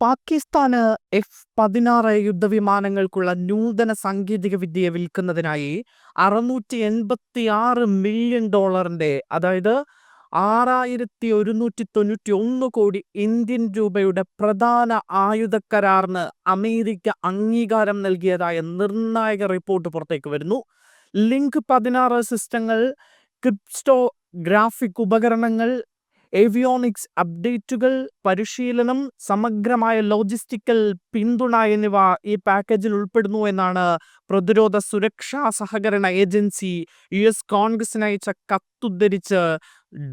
പാകിസ്ഥാന് എഫ് പതിനാറ് യുദ്ധവിമാനങ്ങൾക്കുള്ള നൂതന സാങ്കേതിക വിദ്യ വിൽക്കുന്നതിനായി അറുന്നൂറ്റി എൺപത്തി ആറ് മില്യൺ ഡോളറിന്റെ അതായത് ആറായിരത്തി ഒരുന്നൂറ്റി തൊണ്ണൂറ്റി ഒന്ന് കോടി ഇന്ത്യൻ രൂപയുടെ പ്രധാന ആയുധ കരാറിന് അമേരിക്ക അംഗീകാരം നൽകിയതായ നിർണായക റിപ്പോർട്ട് പുറത്തേക്ക് വരുന്നു. ലിങ്ക് പതിനാറ് സിസ്റ്റങ്ങൾ ക്രിപ്സ്റ്റോ ഗ്രാഫിക് ഉപകരണങ്ങൾ ഏവിയോണിക്സ് അപ്ഡേറ്റുകൾ പരിശീലനം സമഗ്രമായ ലോജിസ്റ്റിക്കൽ പിന്തുണ എന്നിവ ഈ പാക്കേജിൽ ഉൾപ്പെടുന്നു എന്നാണ് പ്രതിരോധ സുരക്ഷാ സഹകരണ ഏജൻസി യു എസ് കോൺഗ്രസിന് അയച്ച കത്തുദ്ധരിച്ച്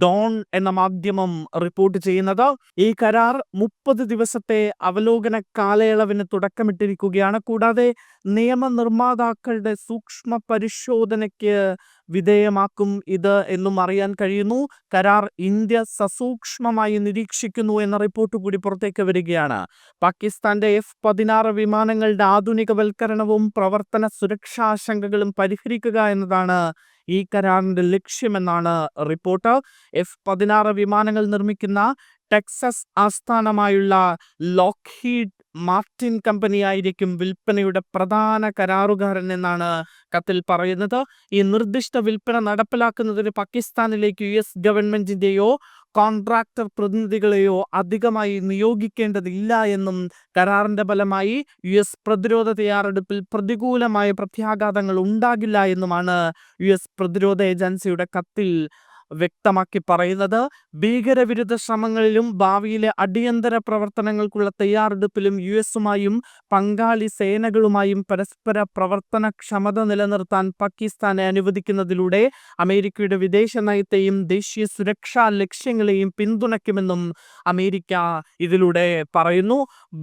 ഡോൺ എന്ന മാധ്യമം റിപ്പോർട്ട് ചെയ്യുന്നത്. ഈ കരാർ മുപ്പത് ദിവസത്തെ അവലോകന കാലയളവിന് തുടക്കമിട്ടിരിക്കുകയാണ്. കൂടാതെ നിയമനിർമ്മാതാക്കളുടെ സൂക്ഷ്മ പരിശോധനയ്ക്ക് വിധേയമാക്കും ഇത് എന്നും അറിയാൻ കഴിയുന്നു. കരാർ ഇന്ത്യ സസൂക്ഷ്മമായി നിരീക്ഷിക്കുന്നു എന്ന റിപ്പോർട്ട് കൂടി പുറത്തേക്ക് വരികയാണ്. പാകിസ്ഥാന്റെ എഫ് പതിനാറ് വിമാനങ്ങളുടെ ആധുനികവൽക്കരണവും പ്രവർത്തന സുരക്ഷാശങ്കകളും പരിഹരിക്കുക എന്നതാണ് ഈ കരാറിന്റെ ലക്ഷ്യമെന്നാണ് റിപ്പോർട്ട്. എഫ് പതിനാറ് വിമാനങ്ങൾ നിർമ്മിക്കുന്ന ടെക്സസ് ആസ്ഥാനമായുള്ള ലോക്ഹീഡ് മാർട്ടിൻ കമ്പനിയായിരിക്കും വിൽപ്പനയുടെ പ്രധാന കരാറുകാരൻ എന്നാണ് കത്തിൽ പറയുന്നത്. ഈ നിർദ്ദിഷ്ട വിൽപ്പന നടപ്പിലാക്കുന്നതിന് പാകിസ്ഥാനിലേക്ക് യു എസ് ഗവൺമെന്റിന്റെയോ കോൺട്രാക്ടർ പ്രതിനിധികളെയോ അധികമായി നിയോഗിക്കേണ്ടതില്ല എന്നും കരാറിന്റെ ഫലമായി യു എസ് പ്രതിരോധ തയ്യാറെടുപ്പിൽ പ്രതികൂലമായ പ്രത്യാഘാതങ്ങൾ ഉണ്ടാകില്ല എന്നുമാണ് യു എസ് പ്രതിരോധ ഏജൻസിയുടെ കത്തിൽ വ്യക്തമാക്കി പറയുന്നത്. ഭീകരവിരുദ്ധ ശ്രമങ്ങളിലും ഭാവിയിലെ അടിയന്തര പ്രവർത്തനങ്ങൾക്കുള്ള തയ്യാറെടുപ്പിലും യു എസുമായും പങ്കാളി സേനകളുമായും പരസ്പര പ്രവർത്തന ക്ഷമത നിലനിർത്താൻ പാകിസ്ഥാനെ അനുവദിക്കുന്നതിലൂടെ അമേരിക്കയുടെ വിദേശ നയത്തെയും ദേശീയ സുരക്ഷാ ലക്ഷ്യങ്ങളെയും പിന്തുണയ്ക്കുമെന്നും അമേരിക്ക ഇതിലൂടെ പറയുന്നു.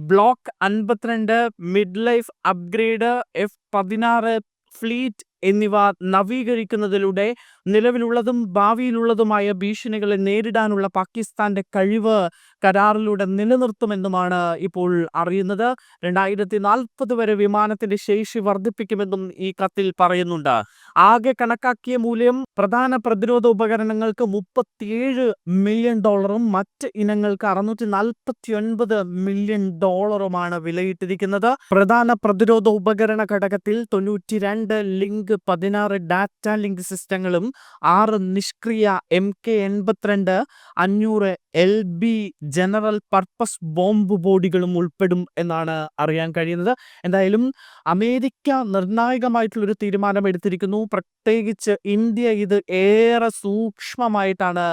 ബ്ലോക്ക് അൻപത്തിരണ്ട് മിഡ് ലൈഫ് അപ്ഗ്രേഡ് എഫ് പതിനാറ് ഫ്ലീറ്റ് എന്നിവ നവീകരിക്കുന്നതിലൂടെ നിലവിലുള്ളതും ഭാവിയിലുള്ളതുമായ ഭീഷണികളെ നേരിടാനുള്ള പാകിസ്ഥാന്റെ കഴിവ് കരാറിലൂടെ നിലനിർത്തുമെന്നുമാണ് ഇപ്പോൾ അറിയുന്നത്. രണ്ടായിരത്തി നാൽപ്പത് വരെ വിമാനത്തിന്റെ ശേഷി വർദ്ധിപ്പിക്കുമെന്നും ഈ കത്തിൽ പറയുന്നുണ്ട്. ആകെ കണക്കാക്കിയ മൂല്യം പ്രധാന പ്രതിരോധ ഉപകരണങ്ങൾക്ക് മുപ്പത്തിയേഴ് മില്യൺ ഡോളറും മറ്റ് ഇനങ്ങൾക്ക് അറുന്നൂറ്റി നാൽപ്പത്തി ഒൻപത് മില്യൺ ഡോളറുമാണ് വിലയിട്ടിരിക്കുന്നത്. പ്രധാന പ്രതിരോധ ഉപകരണ ഘടകത്തിൽ തൊണ്ണൂറ്റി രണ്ട് ലിങ്ക് പതിനാറ് ഡാറ്റ ലിങ്ക് സിസ്റ്റങ്ങളും ആറ് നിഷ്ക്രിയ എം കെ എൺപത്തിരണ്ട് അഞ്ഞൂറ് L B general purpose bomb ബോഡികളും ഉൾപ്പെടും എന്നാണ് അറിയാൻ കഴിയുന്നത്. എന്തായാലും അമേരിക്ക നിർണായകമായിട്ടുള്ളൊരു തീരുമാനം എടുത്തിരിക്കുന്നു പ്രത്യേകിച്ച് ഇന്ത്യ ഇത് ഏറെ സൂക്ഷ്മമായിട്ടാണ്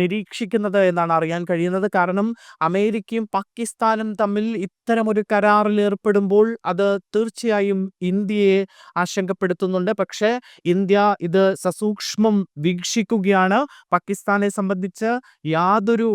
നിരീക്ഷിക്കുന്നത് എന്നാണ് അറിയാൻ കഴിയുന്നത്. കാരണം അമേരിക്കയും പാകിസ്ഥാനും തമ്മിൽ ഇത്തരമൊരു കരാറിൽ ഏർപ്പെടുമ്പോൾ അത് തീർച്ചയായും ഇന്ത്യയെ ആശങ്കപ്പെടുത്തുന്നുണ്ട്. പക്ഷേ ഇന്ത്യ ഇത് സസൂക്ഷ്മം വീക്ഷിക്കുകയാണ്. പാകിസ്ഥാനെ സംബന്ധിച്ച് യാതൊരു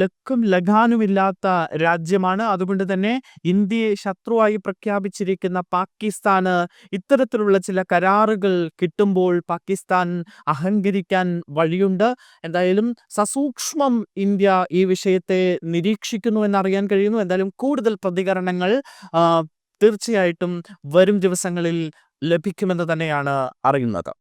ലക്കും ലഗാനുമില്ലാത്ത രാജ്യമാണ്. അതുകൊണ്ട് തന്നെ ഇന്ത്യയെ ശത്രുവായി പ്രഖ്യാപിച്ചിരിക്കുന്ന പാകിസ്ഥാന് ഇത്തരത്തിലുള്ള ചില കരാറുകൾ കിട്ടുമ്പോൾ പാകിസ്ഥാൻ അഹങ്കരിക്കാൻ വഴിയുണ്ട്. എന്തായാലും സസൂക്ഷ്മം ഇന്ത്യ ഈ വിഷയത്തെ നിരീക്ഷിക്കുന്നു എന്നറിയാൻ കഴിയുന്നു. എന്തായാലും കൂടുതൽ പ്രതികരണങ്ങൾ തീർച്ചയായിട്ടും വരും ദിവസങ്ങളിൽ ലഭിക്കുമെന്ന് തന്നെയാണ് അറിയുന്നത്.